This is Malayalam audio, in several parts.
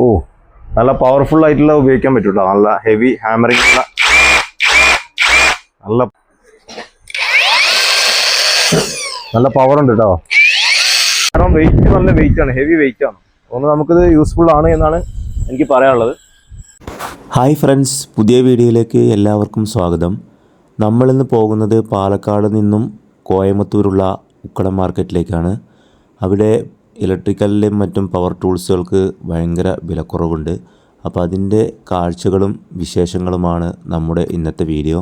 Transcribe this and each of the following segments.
ഓ നല്ല പവർഫുൾ ആയിട്ടുള്ള ഉപയോഗിക്കാൻ പറ്റും നല്ല ഹെവി ഹാമറിങ് നല്ല നല്ല പവർ ഉണ്ട് കേട്ടോ കാരണം വെയിറ്റ് നല്ല വെയിറ്റ് ആണ് ഹെവി വെയിറ്റ് ആണ്. അതുകൊണ്ട് നമുക്കിത് യൂസ്ഫുൾ ആണ് എന്നാണ് എനിക്ക് പറയാനുള്ളത്. ഹായ് ഫ്രണ്ട്സ് പുതിയ വീഡിയോയിലേക്ക് എല്ലാവർക്കും സ്വാഗതം. നമ്മളിന്ന് പോകുന്നത് പാലക്കാട് നിന്നും കോയമ്പത്തൂരുള്ള ഉക്കട മാർക്കറ്റിലേക്കാണ് അവിടെ ഇലക്ട്രിക്കലിലും മറ്റും പവർ ടൂൾസുകൾക്ക് ഭയങ്കര വിലക്കുറവുണ്ട്. അപ്പോൾ അതിന്റെ കാഴ്ചകളും വിശേഷങ്ങളുമാണ് നമ്മുടെ ഇന്നത്തെ വീഡിയോ.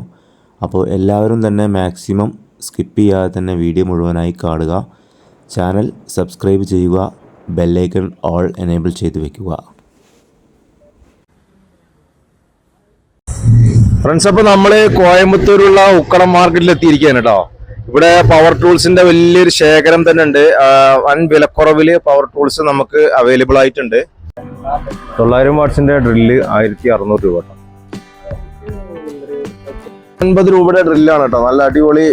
അപ്പോൾ എല്ലാവരും തന്നെ മാക്സിമം സ്കിപ്പ് ചെയ്യാതെ തന്നെ വീഡിയോ മുഴുവനായി കാണുക. ചാനൽ സബ്സ്ക്രൈബ് ചെയ്യുക ബെല്ലൈക്കൺ ഓൾ എനേബിൾ ചെയ്തു വയ്ക്കുക ഫ്രണ്ട്സ് അപ്പോൾ നമ്മൾ കോയമ്പത്തൂരുള്ള ഉക്കടം മാർക്കറ്റിൽ എത്തിയിരിക്കുകയാണ് കേട്ടോ. ഇവിടെ പവർ ടൂൾസിന്റെ വലിയൊരു ശേഖരം തന്നെ ഉണ്ട്. വൻ വിലക്കുറവിൽ പവർ ടൂൾസ് നമുക്ക് അവൈലബിൾ ആയിട്ടുണ്ട്. തൊള്ളായിരം വാട്ട്സിന്റെ ഡ്രില്ല് ആയിരത്തി അറുന്നൂറ് രൂപ അൻപത് രൂപയുടെ ഡ്രില്ലാണ് കേട്ടോ. നല്ല അടിപൊളി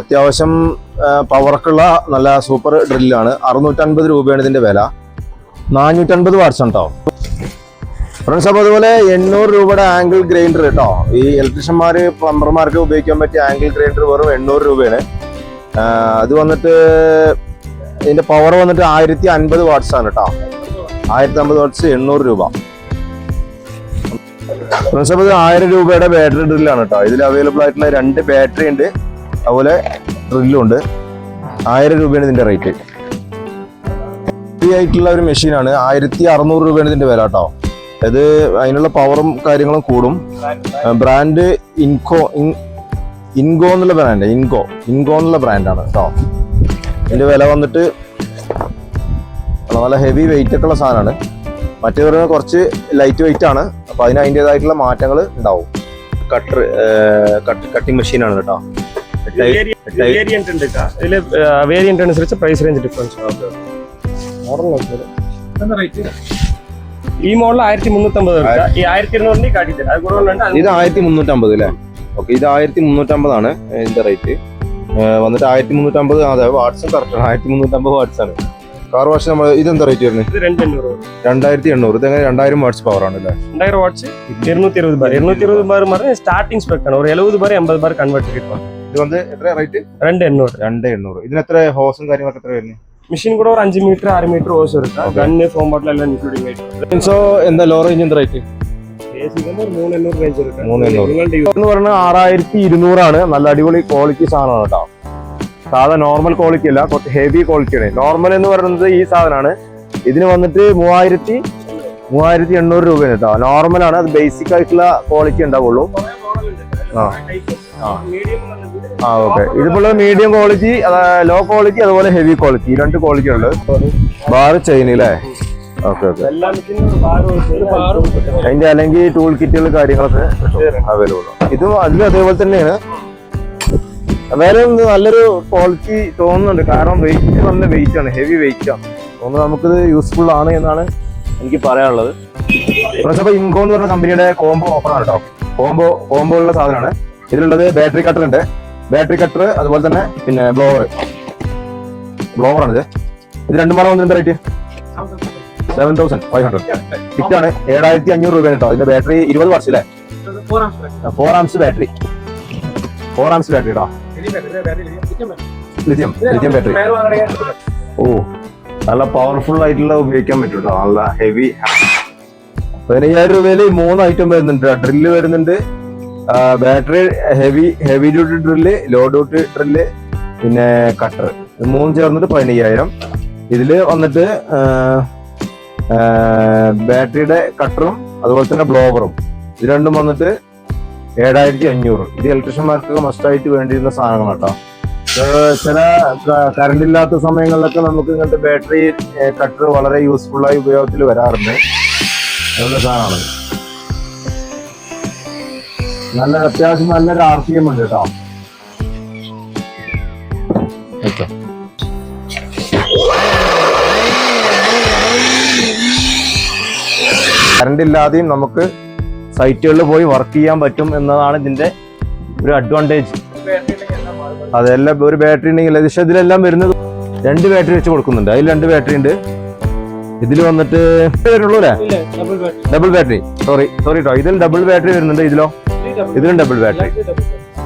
അത്യാവശ്യം പവർക്കുള്ള നല്ല സൂപ്പർ ഡ്രില്ലാണ് അറുന്നൂറ്റൻപത് രൂപയാണ് ഇതിന്റെ വില. നാനൂറ്റൻപത് വാട്ട്സ് ഉണ്ടോ? ഫ്രണ്ട്സ് അപ്പോൾ അതുപോലെ എണ്ണൂറ് രൂപയുടെ ആംഗിൾ ഗ്രൈൻഡർ കേട്ടോ. ഈ ഇലക്ട്രീഷ്യന്മാര് പ്ലംബർമാർക്ക് ഉപയോഗിക്കാൻ പറ്റിയ ആംഗിൾ ഗ്രൈൻഡർ വെറും എണ്ണൂറ് രൂപയാണ്. അത് വന്നിട്ട് ഇതിന്റെ പവർ വന്നിട്ട് ആയിരത്തി അൻപത് വാട്ട്സ് ആണ് കേട്ടോ ആയിരത്തി അമ്പത് വാട്ട്സ് എണ്ണൂറ് രൂപ. ഇത് ആയിരം രൂപയുടെ ബാറ്ററി ഡ്രില്ലാണ് കേട്ടോ ഇതിൽ അവൈലബിൾ ആയിട്ടുള്ള രണ്ട് ബാറ്ററി ഉണ്ട്. അതുപോലെ ഡ്രില്ലും ഉണ്ട്. ആയിരം രൂപയാണ് ഇതിന്റെ റേറ്റ് ആയിട്ടുള്ള ഒരു മെഷീനാണ് ആയിരത്തി അറുന്നൂറ് രൂപയാണ് ഇതിന്റെ വില കേട്ടോ ഇത് അതിനുള്ള പവറും കാര്യങ്ങളും കൂടും. ബ്രാൻഡ് ഇൻകോ ഇൻ- ഇൻഗോ എന്നുള്ള ബ്രാൻഡ് ഇൻഗോ ഇൻഗോ എന്നുള്ള ബ്രാൻഡാണ് കേട്ടോ ഇതിന്റെ വില വന്നിട്ട് നല്ല ഹെവി വെയിറ്റ് ഒക്കെ ഉള്ള സാധനമാണ്. മറ്റേ പറയുന്നത് കുറച്ച് ലൈറ്റ് വെയിറ്റ് ആണ്. അപ്പോൾ അതിന് അതിന്റെതായിട്ടുള്ള മാറ്റങ്ങൾ ഉണ്ടാവും. കട്ടർ കട്ടിംഗ് മെഷീനാണ് കേട്ടോ വേരിയന്റ് അനുസരിച്ച് പ്രൈസ് റേഞ്ച് ഡിഫറൻസ് ഈ മോഡൽ ആയിരത്തി മുന്നൂറ്റമ്പത് ഈ ആയിരത്തി ഇരുന്നൂറിന്റെ കാട്ടിത്തരാം. അത് ഇത് ആയിരത്തി മുന്നൂറ്റമ്പത് അല്ലേ ഓക്കെ ഇത് ആയിരത്തി മുന്നൂറ്റമ്പതാണ് ഇതിന്റെ റേറ്റ്. വന്നിട്ട് ആയിരത്തി മുന്നൂറ്റമ്പത് അതെ വാട്സും കറക്റ്റാണ് ആയിരത്തി മുന്നൂറ്റമ്പത് ആണ്. കാർ വാഷ് നമ്മൾ ഇതെന്താ റേറ്റ് വരുന്നത്? രണ്ടായിരത്തി എണ്ണൂറ് ഇതെങ്ങനെ രണ്ടായിരം വാട്സ് പവർ ആണ് അല്ലേ? വാട്സ് ഒരു എഴുപത് ബാർ എൺപത് ബാർ കൺവേർട്ട് കിട്ടും. ഇത് വന്ന് എത്ര റേറ്റ് രണ്ട് എണ്ണൂറ് രണ്ട് എണ്ണൂറ് ഇതിന് എത്ര ഹോസും കാര്യങ്ങളൊക്കെ എത്ര വരുന്നത്? മെഷീൻ കൂടെ ഒരു അഞ്ച് മീറ്റർ ആറ് മീറ്റർ ഹോസ് എടുക്കാം ഗണ്ണ് ഫോം ബോട്ടിൽ എല്ലാം ഇൻക്ലൂഡിംഗ് ആയിട്ട്. സോ എന്താ ലോ റേഞ്ച് എന്താ റേറ്റ് എന്ന് പറഞ്ഞാൽ ആറായിരത്തി ഇരുന്നൂറാണ്. നല്ല അടിപൊളി ക്വാളിറ്റി സാധനമാണ് കേട്ടോ. സാധാ നോർമൽ ക്വാളിറ്റി അല്ല കുറച്ച് ഹെവി ക്വാളിറ്റിയാണ് നോർമൽ എന്ന് പറയുന്നത് ഈ സാധനമാണ്. ഇതിന് വന്നിട്ട് മൂവായിരത്തി മൂവായിരത്തി എണ്ണൂറ് രൂപയാണ് കേട്ടോ. നോർമൽ ആണ്. അത് ബേസിക് ആയിട്ടുള്ള ക്വാളിറ്റി ഉണ്ടാവുള്ളൂ. ആ. ആ. ഓക്കെ ഇതിപ്പോൾ മീഡിയം ക്വാളിറ്റി ലോ ക്വാളിറ്റി അതുപോലെ ഹെവി ക്വാളിറ്റി രണ്ട് ക്വാളിറ്റി ഉണ്ട് ബാർ ചെയിൻ അല്ലേ? Okay okay. അതിന്റെ അല്ലെങ്കിൽ ടൂൾ കിറ്റുകൾ കാര്യങ്ങളൊക്കെ അവൈലബിൾ ഇതും അതിലും അതേപോലെ തന്നെയാണ്. വേറെ ഒന്ന് നല്ലൊരു ക്വാളിറ്റി തോന്നുന്നുണ്ട്. കാരണം വെയിറ്റ് നല്ല വെയിറ്റ് ആണ്. ഹെവി വെയിറ്റ് ആണ്. അതുകൊണ്ട് നമുക്കിത് യൂസ്ഫുൾ ആണ് എന്നാണ് എനിക്ക് പറയാനുള്ളത്. പ്രശ്നം ഇൻകോ എന്ന് പറഞ്ഞ കമ്പനിയുടെ കോംബോ ഓഫർ ആണ് കേട്ടോ. കോംബോ കോംബോ ഉള്ള സാധനമാണ്. ഇതിലുള്ളത് ബാറ്ററി കട്ടർ ഉണ്ട്. ബാറ്ററി കട്ടർ അതുപോലെ തന്നെ പിന്നെ ബ്ലോവർ ബ്ലോവർ ആണ് ഇത് ഇത് രണ്ടും പാടെ വന്നിട്ടുണ്ട് rate seven thousand five hundred kit ആണ് ഏഴായിരത്തി അഞ്ഞൂറ് രൂപ കേട്ടോ. ഇതിന്റെ ബാറ്ററി ഇരുപത് വർഷം അല്ലേ four amps battery four amps battery കേട്ടോ ലിഥിയം ലിഥിയം ബാറ്ററി ഓ നല്ല പവർഫുൾ ആയിട്ടുള്ള ഉപയോഗിക്കാൻ പറ്റും കേട്ടോ നല്ല ഹെവി പതിനയ്യായിരം രൂപയിൽ മൂന്ന് ഐറ്റം വരുന്നുണ്ട് ഡ്രില്ല് വരുന്നുണ്ട്. Battery heavy heavy duty drill low duty drill പിന്നെ കട്ടർ മൂന്ന് ചേർന്നിട്ട് പതിനയ്യായിരം. ഇതിൽ വന്നിട്ട് ബാറ്ററിയുടെ കട്ടറും അതുപോലെ തന്നെ ബ്ലോവറും. ഇത് രണ്ടും വന്നിട്ട് ഏഴായിരത്തി അഞ്ഞൂറ്. ഇത് ഇലക്ട്രീഷ്യന്മാർക്ക് മസ്റ്റായിട്ട് വേണ്ടിയിരുന്ന സാധനങ്ങൾ കേട്ടോ ചില കറണ്ട് ഇല്ലാത്ത സമയങ്ങളിലൊക്കെ നമുക്ക് ഇങ്ങനത്തെ ബാറ്ററി കട്ടർ വളരെ യൂസ്ഫുൾ ആയി ഉപയോഗത്തിൽ വരാറുണ്ട്. അതുള്ള സാധനമാണ് നല്ല അത്യാവശ്യം നല്ലൊരു ആർ പി എം ഉണ്ട് കേട്ടോ. കറണ്ട് ഇല്ലാതെയും നമുക്ക് സൈറ്റുകളിൽ പോയി വർക്ക് ചെയ്യാൻ പറ്റും എന്നതാണ് ഇതിന്റെ ഒരു അഡ്വാന്റേജ് അതെല്ലാം ഒരു ബാറ്ററി ഉണ്ടെങ്കിൽ ഏകദേശം ഇതിലെല്ലാം വരുന്നത് രണ്ട് ബാറ്ററി വെച്ച് കൊടുക്കുന്നുണ്ട്. അതിൽ രണ്ട് ബാറ്ററി ഉണ്ട്. ഇതിൽ വന്നിട്ട് വരുള്ളൂ അല്ലേ? ഡബിൾ ബാറ്ററി സോറി സോറി കേട്ടോ ഇതിൽ ഡബിൾ ബാറ്ററി വരുന്നുണ്ട് ഇതിലോ? ഇതിലും ഡബിൾ ബാറ്ററി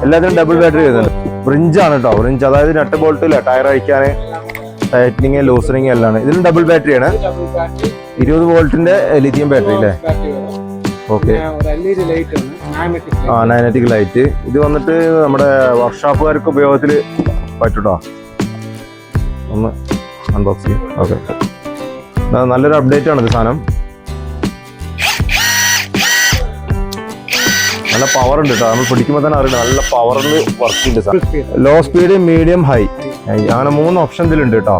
എല്ലാത്തിനും ഡബിൾ ബാറ്ററി വരുന്നുണ്ട്. ബ്രിഞ്ച് ആണ് കേട്ടോ ബ്രിഞ്ച് അതായത് നട്ട് ബോൾട്ടില്ല ടയർ അഴിക്കാൻ ടൈറ്റനിങ് ലൂസറിങ് എല്ലാം. ആണ് ഇതിലും ഡബിൾ ബാറ്ററി ആണ്. ഇരുപത് വോൾട്ടിന്റെ ലിഥിയം ബാറ്ററി അല്ലേ ഓക്കെ ആ നൈനറ്റിക് ലൈറ്റ് ഇത് വന്നിട്ട് നമ്മുടെ വർക്ക്ഷോപ്പുകാർക്ക് ഉപയോഗത്തിൽ പറ്റൂട്ടോ? ഒന്ന് അൺബോക്സ് ചെയ്യും. ഓക്കെ നല്ലൊരു അപ്ഡേറ്റ് ആണ് ഇത് സാധനം. നല്ല പവർ ഉണ്ട് കേട്ടോ നമ്മൾ പിടിക്കുമ്പോൾ തന്നെ അറിയില്ല. നല്ല പവറിൽ വർക്ക് ചെയ്യുന്നുണ്ട് സാധനം. ലോ സ്പീഡ് മീഡിയം ഹൈ അങ്ങനെ മൂന്ന് ഓപ്ഷൻ ഇതിലുണ്ട് കേട്ടോ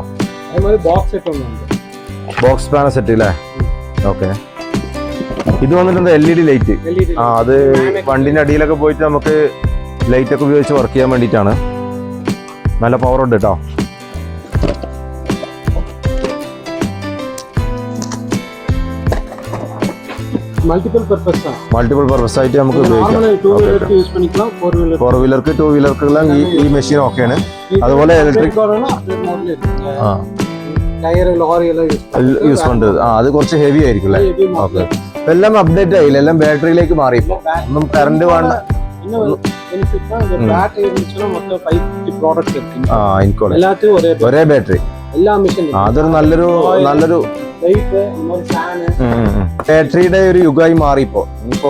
ബോക്സ് സെറ്റ് ഒന്നുണ്ട് ബോക്സ് പാന സെറ്റ് അല്ലേ ഓക്കെ ഇത് വന്നിട്ട് എന്താ L E D light LED ആ അത് വണ്ടിന്റെ അടിയിലൊക്കെ പോയിട്ട് നമുക്ക് ലൈറ്റ് ഒക്കെ ഉപയോഗിച്ച് വർക്ക് ചെയ്യാൻ വേണ്ടിയിട്ടാണ് നല്ല പവർ ഉണ്ട് കേട്ടോ மல்டிபிள் பர்பஸ் தான் മൾട്ടിപ്പിൾ പർപ്പസ് ആയിട്ട് നമുക്ക് ഉപയോഗിക്കാം நார்மலா டூ வீலருக்கு யூஸ் பண்ணிக்கலாம் ஃபோர் வீலர் ഫോർ വീലർക്ക് ടു വീലർക്കെല്ലാം ഈ ഈ മെഷീൻ ഓക്കെയാണ് അതുപോലെ ഇലക്ട്രിക് ആ. യൂസ് പണ്ടത് ആ അത് കുറച്ച് ഹെവി ആയിരിക്കും അല്ലേ? ഓക്കെ എല്ലാം അപ്ഡേറ്റ് ആയില്ല? എല്ലാം ബാറ്ററിയിലേക്ക് മാറി. ഒന്നും കറണ്ട് വേണ്ട. ഒരേ ബാറ്ററി അതൊരു നല്ലൊരു നല്ലൊരു ബാറ്ററിയുടെ ഒരു യുഗമായി മാറി ഇപ്പോ ഇപ്പോ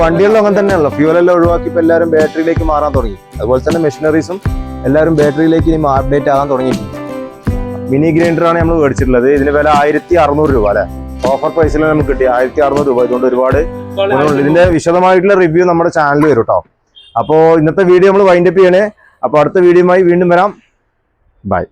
വണ്ടികളിലും അങ്ങനെ തന്നെയാണല്ലോ. ഫ്യൂവലെല്ലാം ഒഴിവാക്കി ഇപ്പൊ എല്ലാവരും ബാറ്ററിയിലേക്ക് മാറാൻ തുടങ്ങി. അതുപോലെ തന്നെ മെഷീനറീസും എല്ലാവരും ബാറ്ററിയിലേക്ക് ഇനി അപ്ഡേറ്റ് ആകാൻ തുടങ്ങിയിട്ടുണ്ട്. മിനി ഗ്രൈൻഡർ ആണ് നമ്മൾ മേടിച്ചിട്ടുള്ളത്. ഇതിന് വില ആയിരത്തി അറുന്നൂറ് രൂപ അല്ലെ? ഓഫർ പ്രൈസിൽ നമുക്ക് കിട്ടി. ആയിരത്തി അറുന്നൂറ് രൂപ. ഇതുകൊണ്ട് ഒരുപാട് ഗുണമുണ്ട്. ഇതിന്റെ വിശദമായിട്ടുള്ള റിവ്യൂ നമ്മുടെ ചാനലിൽ വരും കേട്ടോ അപ്പോൾ ഇന്നത്തെ വീഡിയോ നമ്മൾ വൈൻഡപ്പ് ചെയ്യണേ. അപ്പോൾ അടുത്ത വീഡിയോയുമായി വീണ്ടും വരാം. ബൈ